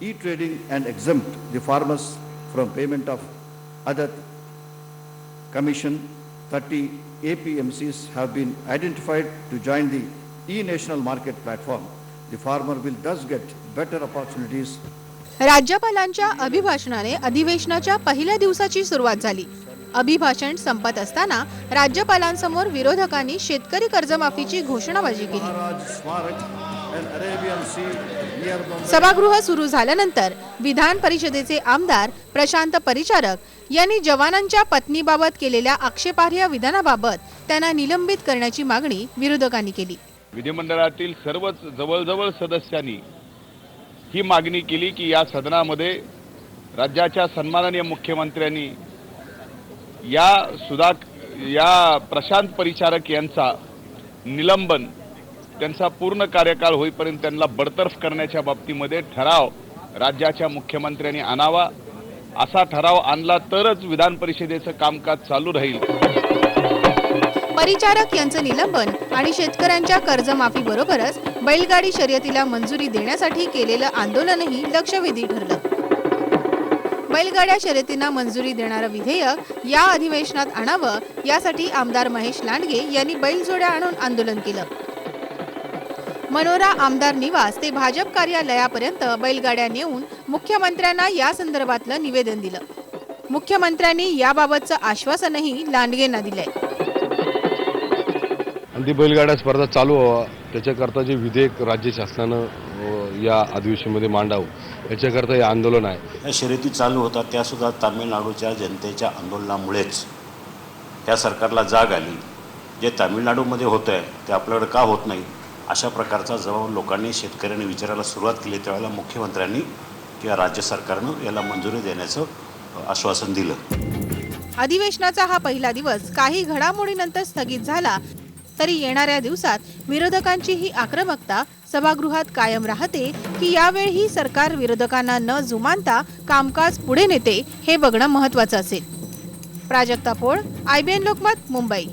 e-trading and exempt the farmers from payment of other commission. 30 APMCs have been identified to join the e-national market platform. The farmer will thus get better opportunities राज्यपालांच्या अभिभाषणाने अधिवेशनाच्या पहिल्या दिवसाची सुरुवात झाली. अभिभाषण संपत असताना राज्यपालांसमोर विरोधकांनी शेतकरी कर्जमाफीची घोषणाबाजी केली. सभागृह सुरू झाल्यानंतर विधान परिषदेचे आमदार प्रशांत परिचारक यांनी जवानांच्या पत्नीबाबत केलेल्या आक्षेपार्ह विधानाबाबत त्यांना निलंबित करण्याची मागणी विरोधकांनी केली. विधिमंडळातील सर्वच जवळजवळ सदस्यांनी ही मागणी केली की या सदनामध्ये राज्याच्या सन्माननीय मुख्यमंत्र्यांनी या सुधा या प्रशांत परिचारक यांचा निलंबन त्यांचा पूर्ण कार्यकाळ होईपर्यंत त्यांना बडतर्फ करण्याच्या बाबतीमध्ये ठराव राज्याच्या मुख्यमंत्र्यांनी आणावा. असा ठराव आणला तरच विधान परिषदेचं कामकाज चालू राहील. परिचारक यांचं निलंबन आणि शेतकऱ्यांच्या कर्जमाफीबरोबरच बैलगाडी शर्यतीला मंजुरी देण्यासाठी केलेलं आंदोलनही लक्षवेधी ठरलं. बैलगाड्या शर्यतींना मंजुरी देणारं विधेयक या अधिवेशनात आणावं यासाठी आमदार महेश लांडगे यांनी बैलजोड्या आणून आंदोलन केलं. मनोरा आमदार निवास ते भाजप कार्यालयापर्यंत बैलगाड्या नेऊन मुख्यमंत्र्यांना या संदर्भातलं निवेदन दिलं. मुख्यमंत्र्यांनी याबाबतचं आश्वासनही लांडगेंना दिलंय. आणि ती बैलगाड्या स्पर्धा चालू व्हावा त्याच्याकरता जे विधेयक राज्य शासनानं या अधिवेशनामध्ये मांडावं याच्याकरता हे आंदोलन आहे. या शर्यती चालू होतात त्यासुद्धा तामिळनाडूच्या जनतेच्या आंदोलनामुळेच. त्या सरकारला जाग आली. जे तामिळनाडूमध्ये होतं आहे ते आपल्याकडे का होत नाही अशा प्रकारचा जेव्हा लोकांनी शेतकऱ्यांनी विचारायला सुरुवात केली त्यावेळेला मुख्यमंत्र्यांनी किंवा राज्य सरकारनं याला मंजुरी देण्याचं आश्वासन दिलं. अधिवेशनाचा हा पहिला दिवस काही घडामोडीनंतर स्थगित झाला. तरी येणाऱ्या दिवसात विरोधकांची ही आक्रमकता सभागृहात कायम राहते की यावेळीही सरकार विरोधकांना न जुमानता कामकाज पुढे नेते हे बघणं महत्वाचं असेल. प्राजक्ता पोळ आयबीएन लोकमत मुंबई.